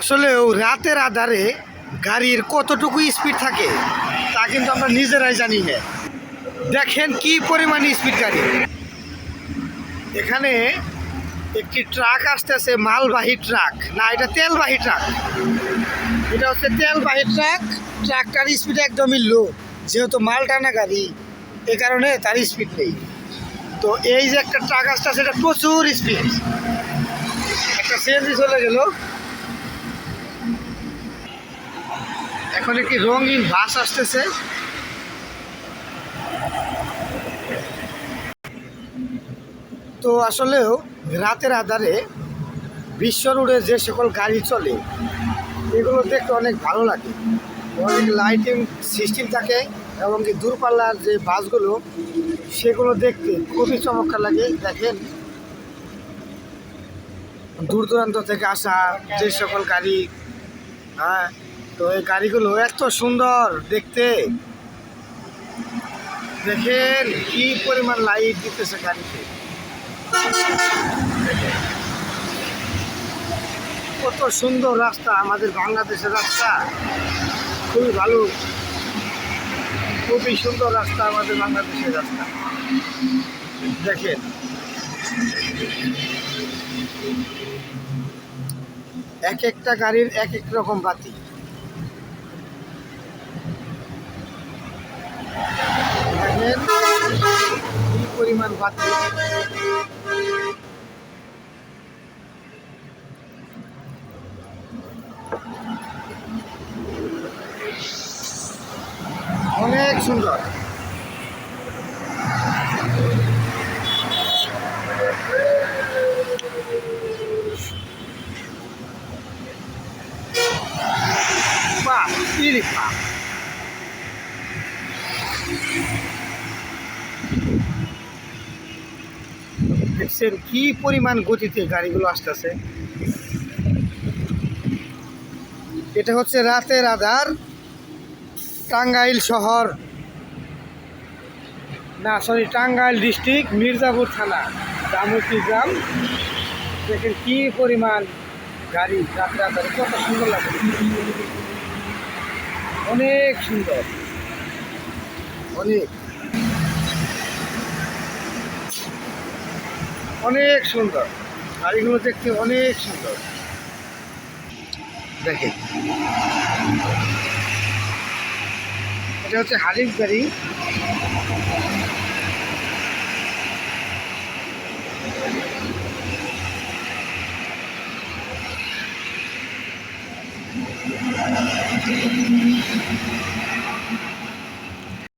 আসলেও রাতের আধারে গাড়ির কতটুকু স্পিড থাকে, তা কিন্তু আমরা নিজেরাই জানি না। দেখেন কি পরিমাণ স্পিড গাড়ি। এখানে একটি ট্রাক আসতেছে, মালবাহী ট্রাক না, এটা তেলবাহী ট্রাক এটা হচ্ছে তেলবাহী ট্রাক ট্রাকটার স্পিড একদমই লো যেহেতু মাল টানা গাড়ি, এ কারণে তার স্পিড নেই। তো এই যে একটা ট্রাক আসতেছে, এটা প্রচুর স্পিড একটা সিএনজি চলে গেল। এখন একটি রঙিন বাস আসতেছে। তো আসলেও রাতের আধারে বিশ্ব রোডে যে সকল গাড়ি চলে, এগুলো দেখতে অনেক ভালো লাগে। অনেক লাইটিং সিস্টেম থাকে এবং কি দূরপাল্লার যে বাসগুলো, সেগুলো দেখতে খুবই চমৎকার লাগে। দেখেন দূর দূরান্ত থেকে আসা যে সকল গাড়ি হ্যাঁ তো এই গাড়িগুলো এত সুন্দর দেখতে। দেখেন কি পরিমাণ লাইট দিতেছে গাড়িতে। কত সুন্দর রাস্তা, আমাদের বাংলাদেশের রাস্তা। খুবই ভালো। খুবই সুন্দর রাস্তা আমাদের বাংলাদেশের রাস্তা। দেখেন। এক একটা গাড়ির এক এক রকম বাতি দেখেন কি পরিমাণ বাতি অনেক সুন্দর। বাহ ইরে বাহ। দেখছেন কি পরিমাণ গতিতে গাড়িগুলো আসতেছে? এটা হচ্ছে রাতের আধার, টাঙ্গাইল শহর। না সরি টাঙ্গাইল ডিস্ট্রিক্ট মির্জাপুর থানা দামুতি গ্রাম। দেখেন কি পরিমাণ গাড়ি রাত্রে আধারে, কত সুন্দর লাগে অনেক সুন্দর। অনেক। অনেক সুন্দর। গাড়িগুলো দেখতে অনেক সুন্দর। দেখেন। এটা হচ্ছে হারিফ গাড়ি।